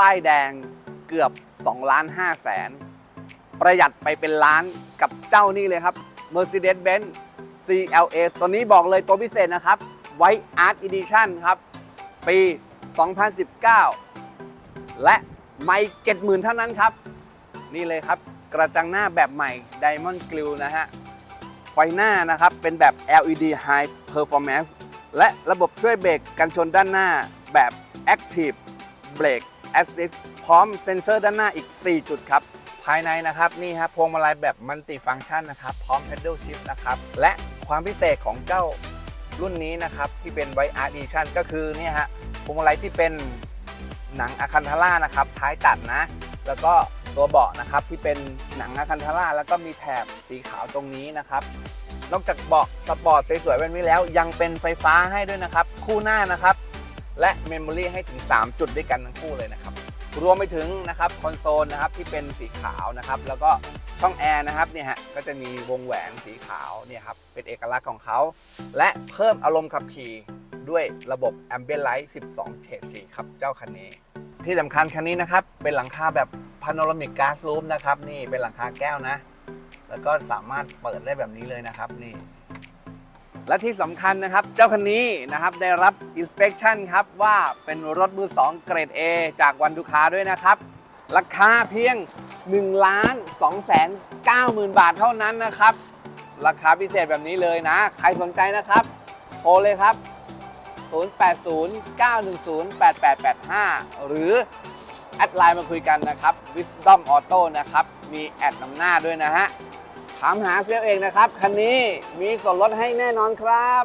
ป้ายแดงเกือบ2ล้าน5แสนประหยัดไปเป็นล้านกับเจ้านี่เลยครับ Mercedes-Benz CLS ตัวนี้บอกเลยตัวพิเศษนะครับ White Art Edition ครับ ปี 2019 และไม่70,000 เท่านั้นครับ นี่เลยครับ กระจังหน้าแบบใหม่ Diamond grill นะฮะ ไฟหน้านะครับ เป็นแบบ LED High Performance และระบบช่วยเบรกกันชนด้านหน้าแบบ Active Brake Assist พร้อมเซ็นเซอร์ด้านหน้าอีก 4 จุดครับ ภายในนะครับนี่ฮะพวงมาลัยแบบมัลติฟังชันนะครับ พร้อม Pedal Shift นะครับ และความพิเศษของเจ้ารุ่นนี้นะครับ ที่เป็น White Art Edition ก็คือเนี่ยฮะพวงมาลัยที่เป็นหนังอะคันทาร่านะครับ ท้ายตัดนะ แล้วก็ตัวเบาะนะครับที่เป็นหนังอะคันทาร่าแล้วก็มีแถบสีขาวตรงนี้นะครับนอกจากเบาะสปอร์ตสวยๆแบบนี้แล้ว ยังเป็นไฟฟ้าให้ด้วยนะครับ คู่หน้านะครับ และเมมโมรีให้ถึง 3 จุดด้วยกันทั้งคู่เลยนะครับ รวมไปถึงนะครับคอนโซลนะครับที่เป็นสีขาวนะครับ แล้วก็ช่องแอร์นะครับเนี่ยฮะก็จะมีวงแหวนสีขาวเนี่ยครับเป็นเอกลักษณ์ของเขา และเพิ่มอารมณ์ขับขี่ด้วยระบบ Ambient Light 12 เฉดสีครับเจ้าคันนี้ ที่สำคัญคันนี้นะครับ เป็นหลังคาแบบ Panoramic Glass Roof นะครับ นี่เป็นหลังคาแก้วนะ แล้วก็สามารถเปิดได้แบบนี้เลยนะครับนี่ และที่สำคัญนะครับ เจ้าคันนี้นะครับได้รับ Inspection ครับว่าเป็นรถมือ 2 เกรด A จากวันดูคาด้วยนะครับ ราคาเพียง1ล้าน2แสน9หมื่นบาทเท่านั้นนะครับ ราคาพิเศษแบบนี้เลยนะ ใครสนใจนะครับ โทรเลยครับ 0809108885 หรือแอดไลน์มาคุยกันนะครับ Wisdom Auto นะครับ มีแอดนำหน้าด้วยนะฮะ ถามหาเซลลเองนะครับ คันนี้มีส่วนลดให้แน่นอนครับ